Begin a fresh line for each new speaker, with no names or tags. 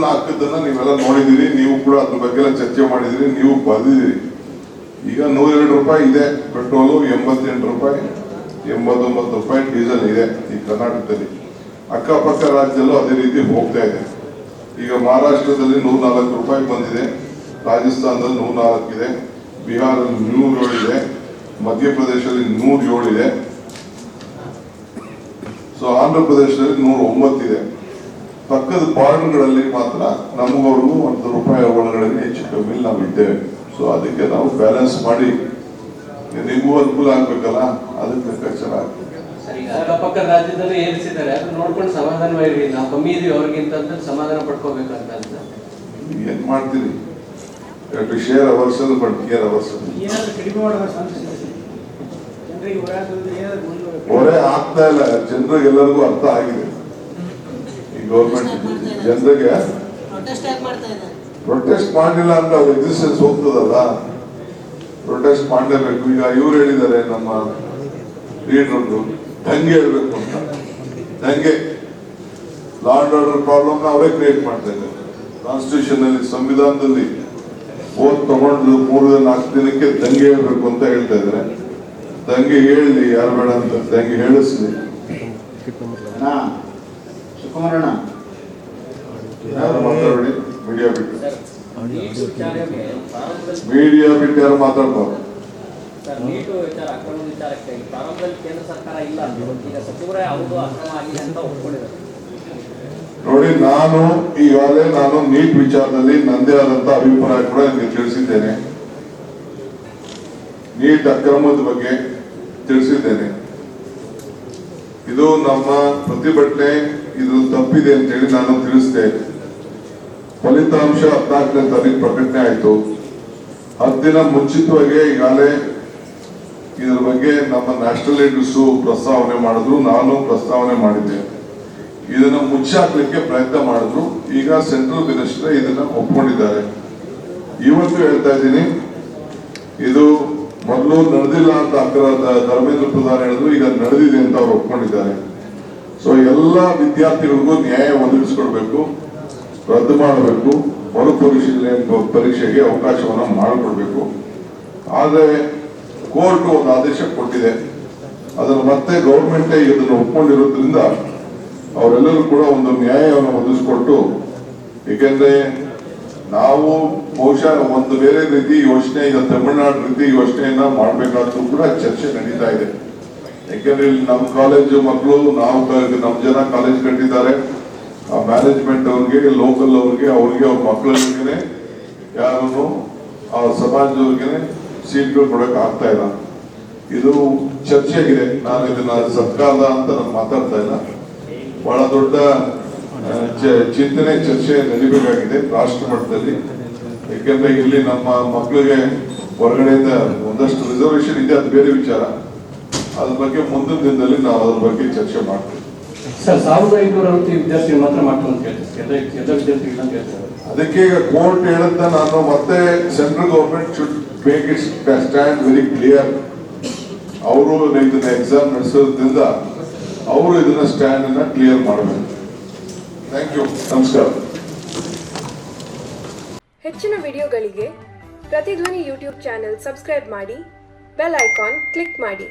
ದರಗಳನ್ನ ಹಾಕಿದ್ದನ್ನ ನೀವೆಲ್ಲ ನೋಡಿದಿರಿ, ನೀವು ಕೂಡ ಅದ್ರ ಬಗ್ಗೆ ಚರ್ಚೆ ಮಾಡಿದಿರಿ, ನೀವು ಬರೆದಿದ್ದೀರಿ ಈಗ ನೂರೆರಡು ರೂಪಾಯಿ ಇದೆ, ಪೆಟ್ರೋಲು ಎಂಬತ್ತೆಂಟು ರೂಪಾಯಿ, ಎಂಬತ್ತೊಂಬತ್ತು ರೂಪಾಯಿ ಡೀಸೆಲ್ ಇದೆ ಈ ಕರ್ನಾಟಕದಲ್ಲಿ. ಅಕ್ಕಪಕ್ಕ ರಾಜ್ಯದಲ್ಲೂ ಅದೇ ರೀತಿ ಹೋಗ್ತಾ ಇದೆ. ಈಗ ಮಹಾರಾಷ್ಟ್ರದಲ್ಲಿ ನೂರ ನಾಲ್ಕು ರೂಪಾಯಿ ಬಂದಿದೆ, ರಾಜಸ್ಥಾನದಲ್ಲಿ ನೂರ ನಾಲ್ಕು ಇದೆ ಬಿಹಾರಲ್ಲಿ ನೂರ ಏಳು ಇದೆ, ಮಧ್ಯಪ್ರದೇಶದಲ್ಲಿ ನೂರ ಏಳು ಇದೆ. ಸೊ ಆಂಧ್ರ ಪ್ರದೇಶದಲ್ಲಿ ನೂರ ಒಂಬತ್ತಿದೆ ಪಕ್ಕದ ಬಾರ್ಡರ್ಗಳಲ್ಲಿ ಮಾತ್ರ ನಮಗವ್ರಿಗೂ ಒಂದು ರೂಪಾಯಿ ಒಳಗಡೆ ಹೆಚ್ಚು ಕಮ್ಮಿ ನಾವು ಇದ್ದೇವೆ. ಸೊ ಅದಕ್ಕೆ ನಾವು ಬ್ಯಾಲೆನ್ಸ್ ಮಾಡಿ ನಿಮಗೂ ಅನುಕೂಲ ಆಗ್ಬೇಕಲ್ಲ? ಅದಕ್ಕೆ ಲೆಕ್ಕಾಚಾರ
ಸರ್, ಈಗ ರಾಜ್ಯದಲ್ಲಿ ಏರಿಸಿದ್ದಾರೆ. ಅದು ನೋಡ್ಕೊಂಡು ಸಮಾಧಾನವಾಗಿರಿ ನಾವು ಕಮ್ಮಿ ಇದೀವಿ ಅವ್ರಿಗಿಂತ ಅಂತ ಸಮಾಧಾನ ಪಡ್ಕೋಬೇಕಂತ ಅಂತ
ಏನ್ ಮಾಡ್ತೀರಿ? ಎರಡು share hours but care
hours
ಹೊರೆ ಆಗ್ತಾ ಇಲ್ಲ. ಜನರಿಗೆ ಎಲ್ಲರಿಗೂ ಅರ್ಥ ಆಗಿದೆ. ಗೌರ್ಮೆಂಟ್ ಜನರಿಗೆ
ಪ್ರೊಟೆಸ್ಟ್
ಮಾಡಲಿಲ್ಲ ಅಂದ್ರೆ ಅವ್ರ ಎಕ್ಸಿಸ್ಟೆನ್ಸ್ ಹೋಗ್ತದಲ್ಲ? ಪ್ರೊಟೆಸ್ಟ್ ಮಾಡಲೇಬೇಕು. ಈಗ ಇವ್ರು ಹೇಳಿದ್ದಾರೆ ನಮ್ಮ ಲೀಡರ್ಗಳು ದಂಗೆ ಹೇಳ್ಬೇಕು ಅಂತ. ದಂಗೆ. ಲಾ ಅಂಡ್ ಆರ್ಡರ್ ಪ್ರಾಬ್ಲಮ್ ಅವರೇ ಕ್ರಿಯೇಟ್ ಮಾಡ್ತಾ ಇದ್ದಾರೆ. ಕಾನ್ಸ್ಟಿಟ್ಯೂಷನ್ ಅಲ್ಲಿ ಸಂವಿಧಾನದಲ್ಲಿ ಓದ್ ತಗೊಂಡು ಮೂರು ನಾಲ್ಕು ದಿನಕ್ಕೆ ದಂಗೆ ಹೇಳ್ಬೇಕು ಅಂತ ಹೇಳ್ತಾ ಇದ್ದಾರೆ. ದಂಗೆ ಹೇಳಲಿ ಯಾರು ಬೇಡ ಅಂತ ದಂಗೆ ಹೇಳಿಸ್ಲಿ. ಮಾತಾಡಬೇಡಿ? ಮೀಡಿಯಾ ಬಿಟ್ಟು. ಮೀಡಿಯಾ ಬಿಟ್ಟು ಯಾರು ಮಾತಾಡ್ಬಾರ್ದು?
ಸರ್, ನೀಟ್ ವಿಚಾರ ಅಕ್ರಮ ವಿಚಾರಕ್ಕೆ ಪ್ರಾರಂಭದಲ್ಲಿ ಕೇಂದ್ರ ಸರ್ಕಾರ ಇಲ್ಲ. ಅಂದ್ರು. ಈಗ ಸಚಿವರೇ ಹೌದು ಅಕ್ರಮ ಆಗಿದೆ ಅಂತ ಒಪ್ಕೊಂಡಿದ್ದಾರೆ.
ನೋಡಿ ನಾನು ಈಗಾಗಲೇ ನಾನು ನೀಟ್ ವಿಚಾರದಲ್ಲಿ ನಂದೇ ಆದಂತ ಅಭಿಪ್ರಾಯ ಕೂಡ ನಿಮಗೆ ತಿಳಿಸಿದ್ದೇನೆ. ನೀಟ್ ಅಕ್ರಮದ ಬಗ್ಗೆ ತಿಳಿಸಿದ್ದೇನೆ. ಇದು ನಮ್ಮ ಪ್ರತಿಭಟನೆ ಇದು ತಪ್ಪಿದೆ ಅಂತ ಹೇಳಿ ನಾನು ತಿಳಿಸಿದೆ. ಫಲಿತಾಂಶ ಹದಿನಾಲ್ಕನೇ ತಾರೀಕು ಪ್ರಕಟಣೆ ಆಯಿತು. ಹತ್ತು ದಿನ ಮುಂಚಿತವಾಗಿ ಈಗಾಗಲೇ ಇದ್ರ ಬಗ್ಗೆ ನಮ್ಮ ನ್ಯಾಷನಲ್ ಲೀಡರ್ಸ್ ಪ್ರಸ್ತಾವನೆ ಮಾಡಿದ್ರು, ನಾನು ಪ್ರಸ್ತಾವನೆ ಮಾಡಿದ್ದೆ. ಇದನ್ನ ಮುಚ್ಚಾಕ್ಲಿಕ್ಕೆ ಪ್ರಯತ್ನ ಮಾಡಿದ್ರು. ಈಗ ಸೆಂಟ್ರಲ್ ಮಿನಿಸ್ಟರ್ ಇದನ್ನ ಒಪ್ಕೊಂಡಿದ್ದಾರೆ. ಇವತ್ತು ಹೇಳ್ತಾ ಇದ್ದೀನಿ, ಇದು ಮೊದಲು ನಡೆದಿಲ್ಲ ಅಂತ ಅಕ್ರ ಧರ್ಮೇಂದ್ರ ಪ್ರಧಾನ್ ಹೇಳಿದ್ರು, ಈಗ ನಡೆದಿದೆ ಅಂತ ಅವ್ರು ಒಪ್ಕೊಂಡಿದ್ದಾರೆ. ಸೊ ಎಲ್ಲ ವಿದ್ಯಾರ್ಥಿಗಳಿಗೂ ನ್ಯಾಯ ಒದಗಿಸ್ಕೊಡ್ಬೇಕು, ರದ್ದು ಮಾಡಬೇಕು ಮರುಪರಿಶೀಲನೆ ಪರೀಕ್ಷೆಗೆ ಅವಕಾಶವನ್ನು ಮಾಡಿಕೊಡ್ಬೇಕು. ಆದರೆ, ಕೋರ್ಟ್ ಒಂದು ಆದೇಶ ಕೊಟ್ಟಿದೆ. ಅದನ್ನು ಮತ್ತೆ ಗೌರ್ಮೆಂಟೇ ಇದನ್ನು ಒಪ್ಕೊಂಡಿರೋದ್ರಿಂದ ಅವರೆಲ್ಲರೂ ಕೂಡ ಒಂದು ನ್ಯಾಯವನ್ನು ಒದಗಿಸ್ಕೊಟ್ಟು, ಏಕೆಂದ್ರೆ ನಾವು ಬಹುಶಃ ಒಂದು ಬೇರೆ ರೀತಿ ಯೋಚನೆ, ಈಗ ತಮಿಳುನಾಡು ರೀತಿ ಯೋಚನೆಯನ್ನ ಮಾಡಬೇಕಾದ್ರೂ ಕೂಡ ಚರ್ಚೆ ನಡೀತಾ ಇದೆ. ಯಾಕೆಂದ್ರೆ ಇಲ್ಲಿ ನಮ್ಮ ಕಾಲೇಜು ಮಕ್ಕಳು, ನಾವು ನಮ್ಮ ಜನ ಕಾಲೇಜ್ ಕಟ್ಟಿದ್ದಾರೆ. ಆ ಮ್ಯಾನೇಜ್ಮೆಂಟ್ ಅವ್ರಿಗೆ ಲೋಕಲ್ ಅವ್ರಿಗೆ ಅವ್ರಿಗೆ ಅವ್ರ ಮಕ್ಕಳವ್ರಿಗೆ ಯಾರು ಆ ಸಮಾಜದವ್ರಿಗೆ ಸೀಟ್ಗಳು ಕೊಡಕ್ ಆಗ್ತಾ ಇಲ್ಲ. ಇದು ಚರ್ಚೆಯಾಗಿದೆ. ನಾನು ಇದನ್ನ ಸರ್ಕಾರದ ಅಂತ ನಾನು ಮಾತಾಡ್ತಾ ಇಲ್ಲ. ಬಹಳ ದೊಡ್ಡ ಚಿಂತನೆ ಚರ್ಚೆ ನಡಿಬೇಕಾಗಿದೆ ರಾಷ್ಟ್ರ ಮಟ್ಟದಲ್ಲಿ. ಯಾಕೆಂದ್ರೆ ಇಲ್ಲಿ ನಮ್ಮ ಮಕ್ಕಳಿಗೆ ಹೊರಗಡೆಯಿಂದ ಒಂದಷ್ಟು ರಿಸರ್ವೇಶನ್ ಇದೆ, ಅದು ಬೇರೆ ವಿಚಾರ. ಅದ್ರ ಬಗ್ಗೆ ಮುಂದಿನ ದಿನದಲ್ಲಿ ನಾವು ಅದ್ರ ಬಗ್ಗೆ ಚರ್ಚೆ ಮಾಡ್ತೀವಿ.
ಸರ್ ಸಾವಿರದ ಐನೂರ ಅರವತ್ತು ವಿದ್ಯಾರ್ಥಿ ಮಾತ್ರ ಅಂತ ಹೇಳ್ತಾರೆ. ಎಲ್ಲ ಎಲ್ಲ ವಿದ್ಯಾರ್ಥಿಗಳು ಅಂತ ಹೇಳ್ತಾರೆ.
ಅದಕ್ಕೆ ಈಗ ಕೋರ್ಟ್ ಹೇಳುತ್ತ ನಾನು ಮತ್ತೆ central government should make it stand very clear. ಅವರು ಇದನ್ನ ಎಕ್ಸಾಮ್ ನಡೆಸೋದ್ರಿಂದ ಅವರು ಇದನ್ನ ಸ್ಟ್ಯಾಂಡ್ ಅನ್ನ ಕ್ಲಿಯರ್ ಮಾಡಬೇಕು. Thank you. ನಮಸ್ಕಾರ.
ಹೆಚ್ಚಿನ ವಿಡಿಯೋಗಳಿಗೆ ಪ್ರತಿಧ್ವನಿ ಯೂಟ್ಯೂಬ್ ಚಾನೆಲ್ ಸಬ್ಸ್ಕ್ರೈಬ್ ಮಾಡಿ ಬೆಲ್ ಐಕಾನ್ ಕ್ಲಿಕ್ ಮಾಡಿ.